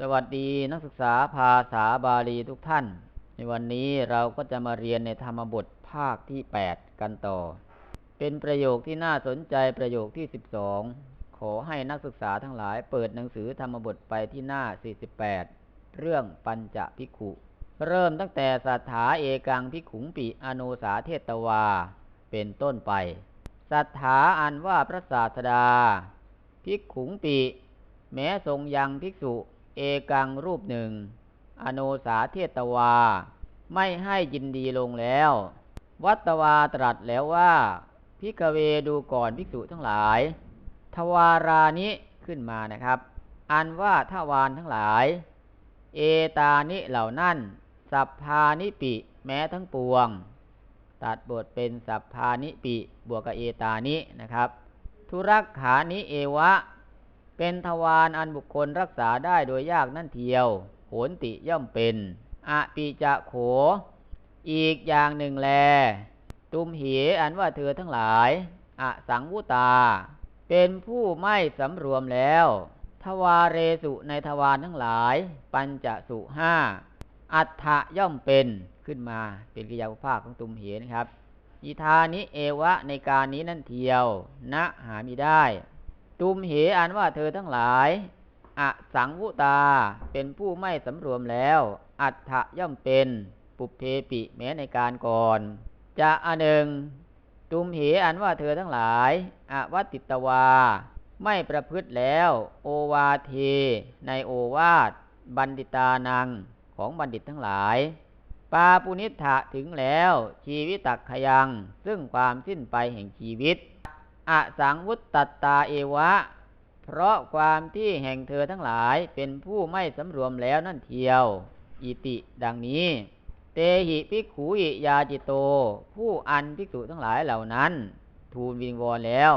สวัสดีนักศึกษาภาษาบาลีทุกท่าน ในวันนี้เราก็จะมาเรียนในธรรมบทภาคที่ 8 กันต่อ เป็นประโยคที่น่าสนใจประโยคที่ 12 ขอให้นักศึกษาทั้งหลายเปิดหนังสือธรรมบทไปที่หน้า 48 เรื่องปัญจพิขุ เริ่มตั้งแต่สัทธาเอกังพิขุงปิอโนสาเทตวา เป็นต้นไปสัทธาอันว่าพระศาสดา พิขุงปิ แม้ทรงยังภิกษุ เอกังรูปหนึ่ง อโนสาเทตวา ไม่ให้ยินดีลงแล้ว วัตวาตรัสแล้วว่าพิกเวดูก่อนภิกษุทั้งหลาย ทวารานิขึ้นมานะครับ อันว่าทวารทั้งหลาย เอตานิเหล่านั้น สัพพานิปิ แม้ทั้งปวง ตัดบทเป็นสัพพานิปิ บวกกับเอตานินะครับ ทุรักขานิเอวะ เป็นทวารอันบุคคลรักษาได้โดยยากนั่นเทียวโหนติย่อมเป็นอปีจะโข อีกอย่างหนึ่งแล ตุมเหอันว่าเธอทั้งหลาย อสังวุตา เป็นผู้ไม่สำรวมแล้ว ทวาเรสุในทวารทั้งหลาย ปัญจสุห้า อัฏฐะย่อมเป็นขึ้นมา เป็นกิยาภาคของตุมเหนะครับอิธานิเอวะในการนี้นั่นเทียวนะหามิได้ ตุมเหอันว่าเธอทั้งหลายอสังวุตาเป็นผู้ไม่สำรวมแล้ว อัฏฐะย่อมเป็นปุเพปิแม้ในการก่อน จะอันหนึ่งตุมเหอันว่าเธอทั้งหลายอวัติตวา ไม่ประพฤติแล้ว โอวาเทในโอวาท บัณฑิตานังของบัณฑิตทั้งหลาย ปาปุนิธะถึงแล้ว ชีวิตักขยัง ซึ่งความสิ้นไปแห่งชีวิต อสังวุตตตาเอวะ เพราะความที่แห่งเธอทั้งหลายเป็นผู้ไม่สำรวมแล้วนั่นเทียว อิติดังนี้ เตหิภิกขูอิยาจิโต ผู้อันภิกษุทั้งหลายเหล่านั้น ทูลวิงวอนแล้ว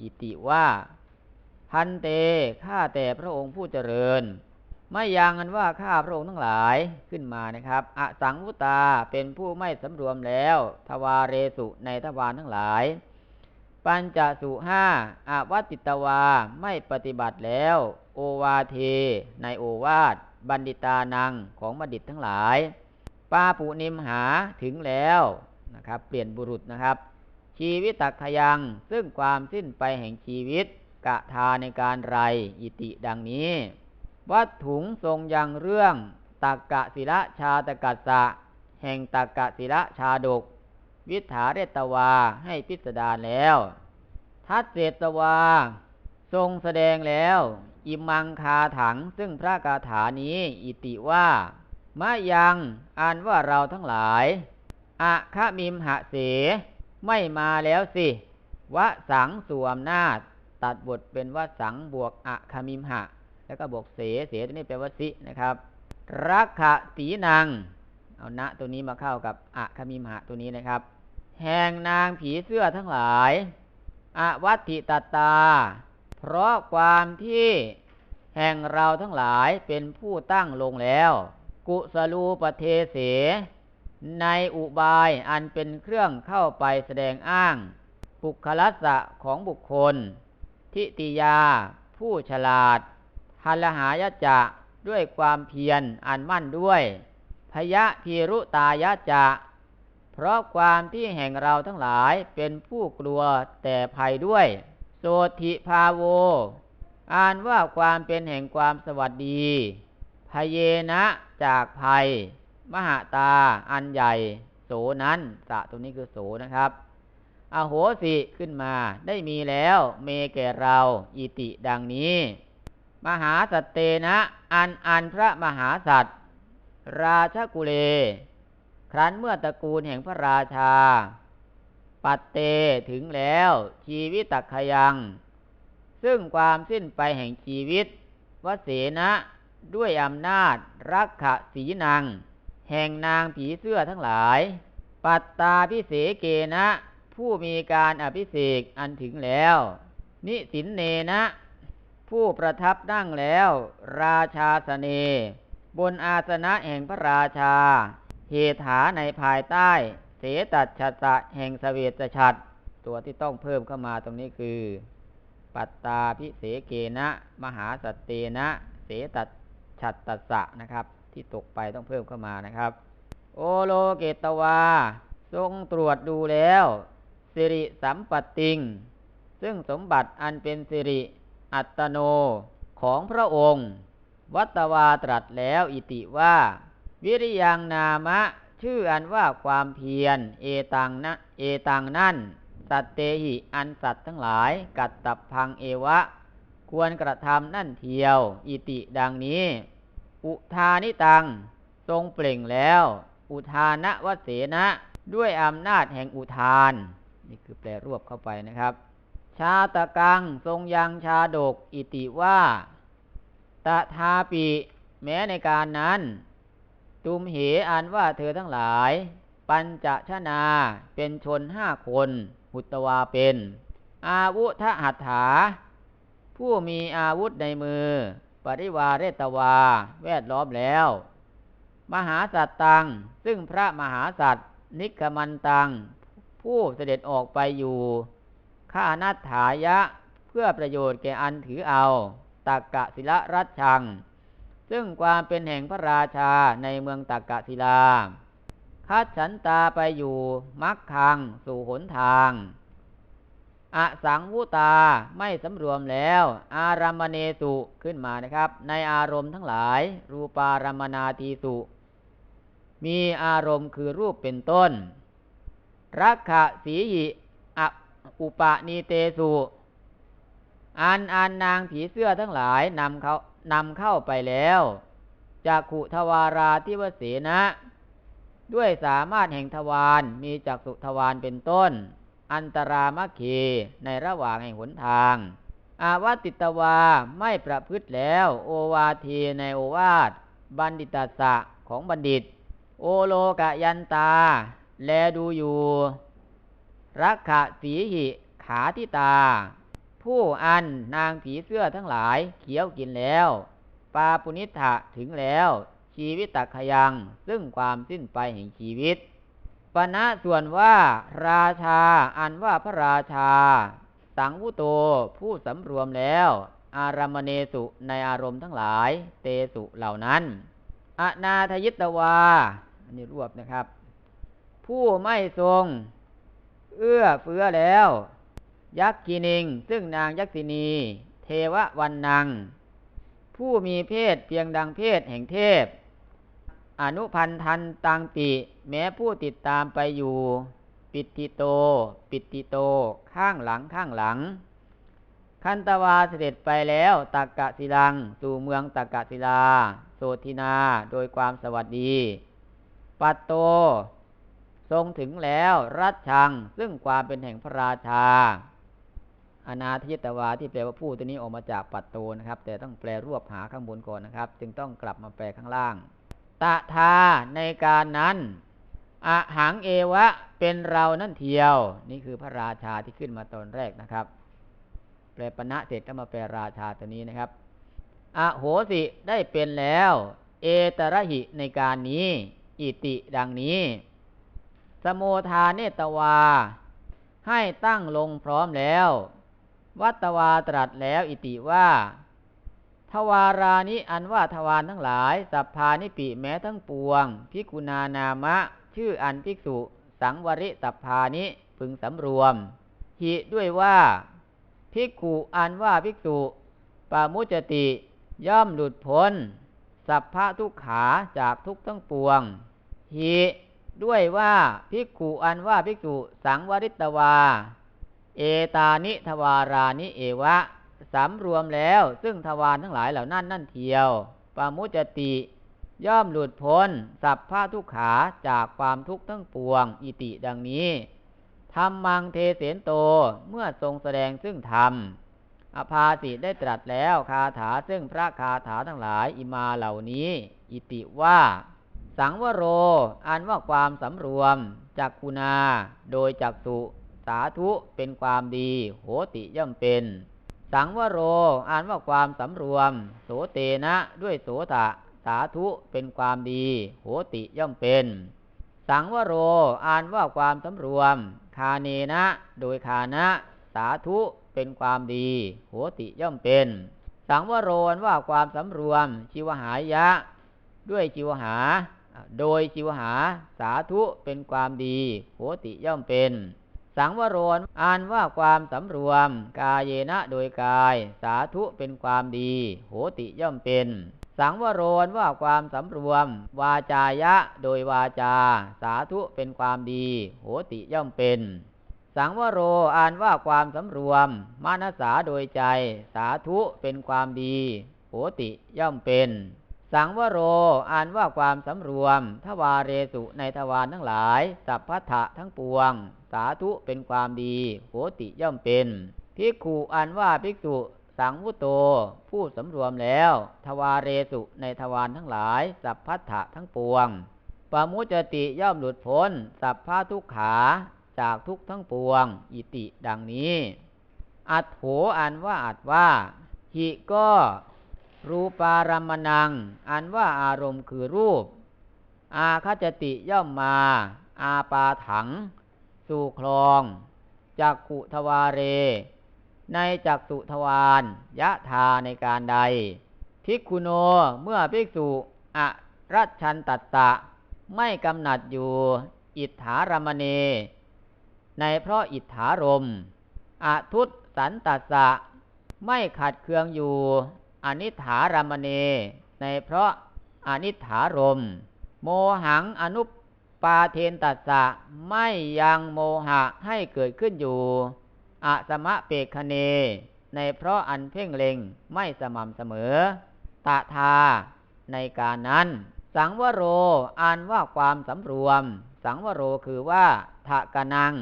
อิติว่าพันเตข้าแต่พระองค์ผู้เจริญไม่ยังอันว่าข้าพระองค์ทั้งหลายขึ้นมานะครับ อสังวุตาเป็นผู้ไม่สำรวมแล้ว ทวาเรสุในทวารทั้งหลาย ปัญจสุห้าอาวัติตวาไม่ปฏิบัติแล้ว โอวาเท ในโอวาท บัณฑิตานังของบัณฑิตทั้งหลายปาปุนิมหาถึงแล้วนะครับ เปลี่ยนบุรุษนะครับ ชีวิตตักขยังซึ่งความสิ้นไปแห่งชีวิต กะทาในการไรอิติดังนี้ วัดถุงทรงยังเรื่องตักกะศิระชาตกัสสะ แห่งตักกะศิระชาดก วิถาเรตวาให้พิสดารแล้ว ทัศเศตวา ทรงแสดงแล้ว อิมังคาถังซึ่งพระคาถานี้อิติว่ามะยังอ่านว่าเราทั้งหลายอะคะมิมหะเส ไม่มาแล้วสิวะสังสวมนาจตัดบทเป็นวะสังบวกอะคามิมหะ แล้วก็บวกเสเสตัวนี้แปลว่าสินะครับรักขะสีนางเอาณตัวนี้มาเข้ากับอะคามิมหะตัวนี้นะครับ แห่งนางผีเสื้อทั้งหลาย อวัตถิตตา เพราะความที่แห่งเราทั้งหลายเป็นผู้ตั้งลงแล้ว กุสลูปเทเส ในอุบายอันเป็นเครื่องเข้าไปแสดงอ้าง ปุคลัสสะของบุคคล ทิติยา ผู้ฉลาดหัลหายจะด้วยความเพียรอันมั่นด้วย พยะพีรุตายะจะ เพราะความที่แห่งเราทั้งหลายเป็นผู้กลัวแต่ภัยด้วย โสธิภาโว อ่านว่าความเป็นแห่งความสวัสดีพเยนะจากภัย มหาตาอันใหญ่ โสนั้นสะตรงนี้คือโสนะครับ อโหสิขึ้นมาได้มีแล้วเมแก่เราอิติดังนี้ มหาสัตเตนะ อันอันพระมหาสัตว์ราชกุเล ครั้นเมื่อตระกูลแห่งพระราชา ปัตเตถึงแล้ว ชีวิตตักขยัง ซึ่งความสิ้นไปแห่งชีวิตวเสนะด้วยอำนาจรักขะสีนางแห่งนางผีเสื้อทั้งหลาย ปัตตาพิเศเกนะ ผู้มีการอภิเษกอันถึงแล้ว นิสินเนนะ ผู้ประทับนั่งแล้ว ราชาสเน บนอาสนะแห่งพระราชา เหถาในภายใต้ เสตัดชัตะแห่งสเวตฉัตรตัวที่ต้องเพิ่มเข้ามาตรงนี้คือ ปัตตาพิเศเกนะ มหาสตเตนะ เสตัดฉัตตสะนะครับ ที่ตกไปต้องเพิ่มเข้ามานะครับ โอโลเกตวา ทรงตรวจดูแล้วสิริสัมปัตติง ซึ่งสมบัติอันเป็นสิริอัตโนของพระองค์ วัตวาตรัสแล้วอิติว่า วิริยังนามะ ชื่ออันว่าความเพียร เอตังนะเอตังนั่น สัตเตหิอันสัตว์ทั้งหลาย กัตตับพังเอวะ ควรกระทำนั่นเทียว อิติดังนี้ อุทานิตัง ทรงเปล่งแล้ว อุทานะวเสนะ ด้วยอำนาจแห่งอุทาน นี่คือแปลรวบเข้าไปนะครับ ชาตะกังทรงยังชาดก อิติว่าตะทาปิ แม้ในการนั้น ตุมเหอันว่าเธอทั้งหลาย ปัญจชนาเป็นชนห้าคนหุตวาเป็น อาวุธหัตถา ผู้มีอาวุธในมือ ปริวาเรตวา แวดล้อมแล้ว มหาสัตตัง ซึ่งพระมหาสัตนิกมันตัง ผู้เสด็จออกไปอยู่ข้านัตถายะ เพื่อประโยชน์แก่อันถือเอาตักกะศิลรัชชัง ซึ่งความเป็นแห่งพระราชาในเมืองตักกะศิลา คัดฉันตาไปอยู่มักคังสู่หนทางอสังวุตาไม่สำรวมแล้ว อารามเนสุขึ้นมานะครับ ในอารมณ์ทั้งหลาย รูปารามนาทีสุมีอารมณ์คือรูปเป็นต้น รักขะสีหิออุปนีเตสุอันอันนางผีเสื้อทั้งหลายนำเขา นำเข้าไปแล้วจากขุทวาราทิวเสนะ ด้วยสามารถแห่งทวารมีจักสุทวารเป็นต้น อันตรามะเคในระหว่างแห่งหนทาง อาวติตวาไม่ประพฤติแล้ว โอวาทีในโอวาท บัณฑิตสะของบัณฑิต โอโลกะยันตา แลดูอยู่ รักขะสีหิขาทิตา ผู้อันนางผีเสื้อทั้งหลายเขียวกินแล้ว ปาปุนิธะถึงแล้ว ชีวิตตักขยัง ซึ่งความสิ้นไปแห่งชีวิตปณะส่วนว่า ราชา อันว่าพระราชา สังวุโตผู้สำรวมแล้ว อารามเนสุในอารมณ์ทั้งหลาย เตสุเหล่านั้น อนาทยิตวา อันนี้รวบนะครับ ผู้ไม่ทรง เอื้อเฟื้อแล้ว ยักษินิง ซึ่งนางยักษินี เทววันนางผู้มีเพศเพียงดังเพศแห่งเทพ อนุพันธันตังปิ แม้ผู้ติดตามไปอยู่ ปิติโต ปิติโต ข้างหลังข้างหลัง คันตวาเสด็จไปแล้วตักกะศิลัง สู่เมืองตักกะศิลา โสธินาโดยความสวัสดี ปัตโต ทรงถึงแล้วรัชชังซึ่งความเป็นแห่งพระราชา อนาทิตวาที่แปลว่าผู้ตัวนี้ออกมาจากปัตโตนะครับ แต่ต้องแปลรวบหาข้างบนก่อนนะครับ จึงต้องกลับมาแปลข้างล่าง ตะทาในการนั้นอะหังเอวะเป็นเรานั่นเทียว นี่คือพระราชาที่ขึ้นมาตอนแรกนะครับ แปลปณะเสร็จก็มาแปลราชาตัวนี้นะครับอโหสิได้เป็นแล้ว เอตระหิในการนี้ อิติดังนี้ สโมทาเนตวา ให้ตั้งลงพร้อมแล้ว วัตวาตรัสแล้วอิติว่าทวารานิอันว่าทวารทั้งหลาย สัพพานิปิแม้ทั้งปวงพิกุณานามะ ชื่ออันภิกษุ สังวริสัพพานิพึงสำรวม หิด้วยว่าภิกขุอันว่าภิกษุปามุจติ ย่อมหลุดพ้น สัพพะทุกขาจากทุกทั้งปวงหิด้วยว่าภิกขุอันว่าภิกษุ สังวริตวา เอตานิทวารานิเอวะสำรวมแล้ว ซึ่งทวารทั้งหลายเหล่านั้นนั่นเทียวปามุจติ ย่อมหลุดพ้น สัพพะทุกขาจากความทุกข์ทั้งปวง อิติดังนี้ธรรมังเทเสนโตเมื่อทรงแสดงซึ่งธรรมอภาสิได้ตรัสแล้วคาถาซึ่งพระคาถาทั้งหลายอิมาเหล่านี้ อิติว่า สังวโร อันว่าความสำรวมจากคุณาโดยจักสุ สาธุเป็นความดี โหติย่อมเป็น สังวโร อ่านว่าความสำรวม โสเตนะด้วยโสตะ สาธุเป็นความดี โหติย่อมเป็น สังวโร อ่านว่าความสำรวม คาเนนะ โดยคานะ สาธุเป็นความดี โหติย่อมเป็น สังวโรอันว่าความสำรวม ชิวหายะ ด้วยชิวหา โดยชิวหา สาธุเป็นความดี โหติย่อมเป็น สังวโรนอ่านว่าความสำรวม กายเยนะโดยกาย สาธุเป็นความดี โหติย่อมเป็น สังวโรนว่าความสำรวม วาจายะโดยวาจา สาธุเป็นความดี โหติย่อมเป็น สังวโรอ่านว่าความสำรวม มานสาโดยใจ สาธุเป็นความดี โหติย่อมเป็นสังวโรอ่านว่าความสำรวม ทวาเรสุในทวารทั้งหลาย สัพพทะทั้งปวง สาธุเป็นความดีโหติย่อมเป็นภิกขุอ่านว่าภิกษุสังวุโต ผู้สำรวมแล้ว ทวาเรสุในทวารทั้งหลาย สัพพัทธะทั้งปวงปามุจติย่อมหลุดพ้น สัพพะทุกขาจากทุกทั้งปวง อิติดังนี้ อัดโหอันว่าอัดว่าหิก็รูปารามนัง อันว่าอารมณ์คือรูป อาคจติย่อมมา อาปาถัง สู่คลองจักขุทวาเร ในจักสุทวารยะทาในการใด ภิกขุโนเมื่อภิกษุอรัชันตัสสะไม่กำหนัดอยู่ อิทธารมเน ในเพราะอิทธารมอทุตสันตัสสะ ไม่ขัดเคืองอยู่อนิถารมเน ในเพราะอนิถารม โมหังอนุป ปาเทนตัสสะไม่ยังโมหะให้เกิดขึ้นอยู่อสมะเปกคเน ในเพราะอันเพ่งเล็งไม่สม่ำเสมอ ตะทา ในการนั้น สังวโรอ่านว่าความสำรวม สังวโรคือว่าทะกนัง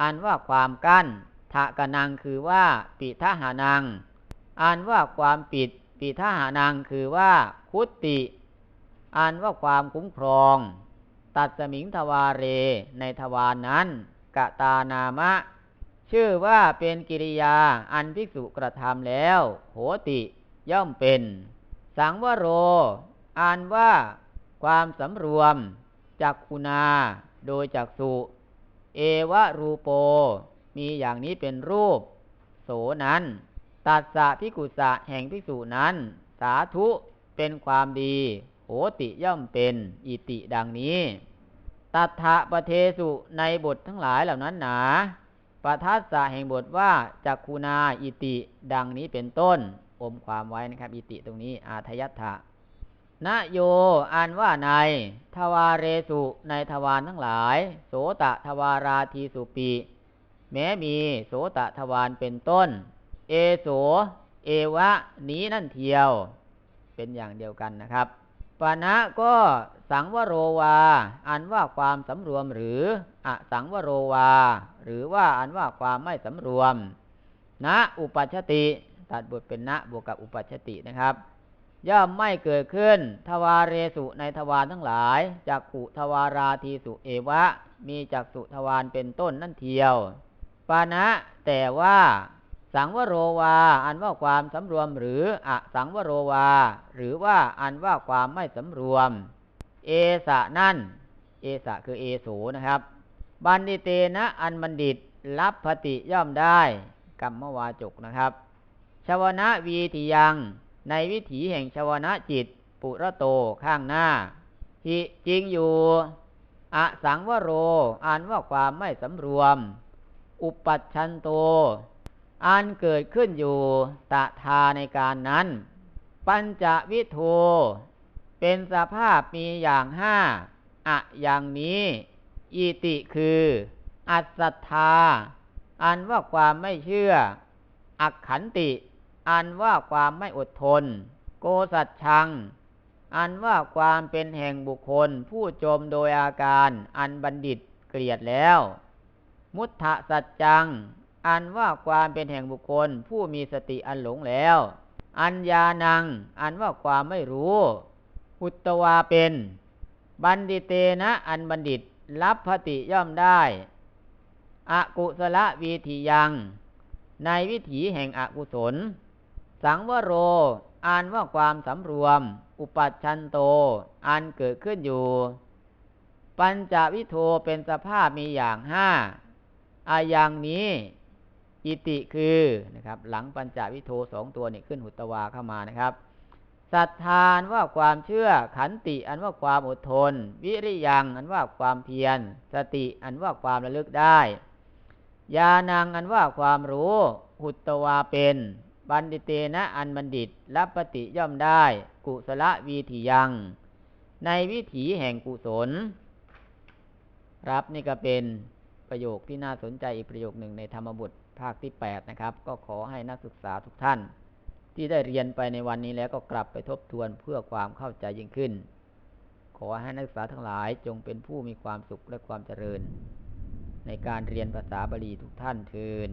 อ่านว่าความกั้นทะกนังคือว่าปิทหานังอ่านว่าความปิด ปิทหานังคือว่าคุตติอ่านว่าความคุ้มครอง ตัดสมิงทวาเร ในทวารนนั้น กะตานามะ ชื่อว่าเป็นกิริยาอันภิกษุกระทำแล้ว โหติย่อมเป็น สังวโร อ่านว่า ความสำรวม จักคุณา โดยจักสุ เอวะรูโป มีอย่างนี้เป็นรูป โสนั้นตัสสะพิกุสะแห่งภิกษุนั้น สาธุเป็นความดี ติย่อมเป็นอิติดังนี้ ตัทธะปะเทสุในบททั้งหลายเหล่านั้นหนาปทัสสะแห่งบทว่าจักคุณาอิติดังนี้เป็นต้น อมความไว้นะครับ อิติตรงนี้อาทยัตถะนโยอ่านว่าใน ทวาเรสุในทวารทั้งหลาย โสตะทวาราทีสุปีแม้มีโสตะทวารเป็นต้น เอโส เอวะ นี้นั่นเทียว เป็นอย่างเดียวกันนะครับ ปณะก็สังวโรวา อันว่าความสำรวมหรืออสังวโรวา หรือว่าอันว่าความไม่สำรวมณอุปัชติ ตัดบทเป็นณบวกกับอุปัชตินะครับย่อมไม่เกิดขึ้น ทวารเรสุในทวารทั้งหลายจากขุทวาราทีสุเอวะ มีจักสุทวารเป็นต้นนั่นเทียวปานะแต่ว่า สังวโรวา อันว่าความสำรวมหรืออสังวโรวา หรือว่าอันว่าความไม่สำรวม เอสะนั่น เอสะคือเอโสนะครับ บันดิเตนะอันบัณฑิตรับพติย่อมได้ กรรมวาจกนะครับชวนะวีติยังในวิถีแห่งชวนะจิต ปุระโตข้างหน้าหิจริงอยู่อสังวโรอ่านว่าความไม่สำรวม อุปัชชันโต อันเกิดขึ้นอยู่ตะทาในการนั้น ปัญจวิโทเป็นสภาพมีอย่างห้าอะอย่างนี้ อิติคือ อัศธา อันว่าความไม่เชื่อ อักขันติ อันว่าความไม่อดทน โกสัจชัง อันว่าความเป็นแห่งบุคคลผู้จมโดยอาการอันบัณฑิตเกลียดแล้ว มุทธสัจจัง อันว่าความเป็นแห่งบุคคล ผู้มีสติอันหลงแล้ว อัญญานัง อันว่าความไม่รู้ อุตตวาเป็น บัณฑิเตนะ อันบัณฑิตรับพติย่อมได้ อกุศลวีทิยัง ในวิถีแห่งอกุศล สังวโรอ่านว่าความสำรวม อุปัชชันโต อันเกิดขึ้นอยู่ ปัญจวิโทเป็นสภาพมีอย่างห้าอาอย่างนี้ อิติคือนะครับหลังปัญจวิโทสองตัวนี่ขึ้นหุตวาเข้ามานะครับศรัทธานว่าความเชื่อขันติอันว่าความอดทน วิริยังอันว่าความเพียร สติอันว่าความระลึกได้ญาณังอันว่าความรู้หุตวาเป็นบันดิเตนะอันบัณฑิตรับปฏิย่อมได้ กุศลวีถิยัง ในวิถีแห่งกุศล รับนี่ก็เป็นประโยคที่น่าสนใจอีกประโยคหนึ่งในธรรมบุตร ภาคที่ 8 นะครับ ก็ขอให้นักศึกษาทุกท่าน ที่ได้เรียนไปในวันนี้แล้วก็กลับไปทบทวนเพื่อความเข้าใจยิ่งขึ้น ขอให้นักศึกษาทั้งหลายจงเป็นผู้มีความสุขและความเจริญ ในการเรียนภาษาบาลีทุกท่านเทิน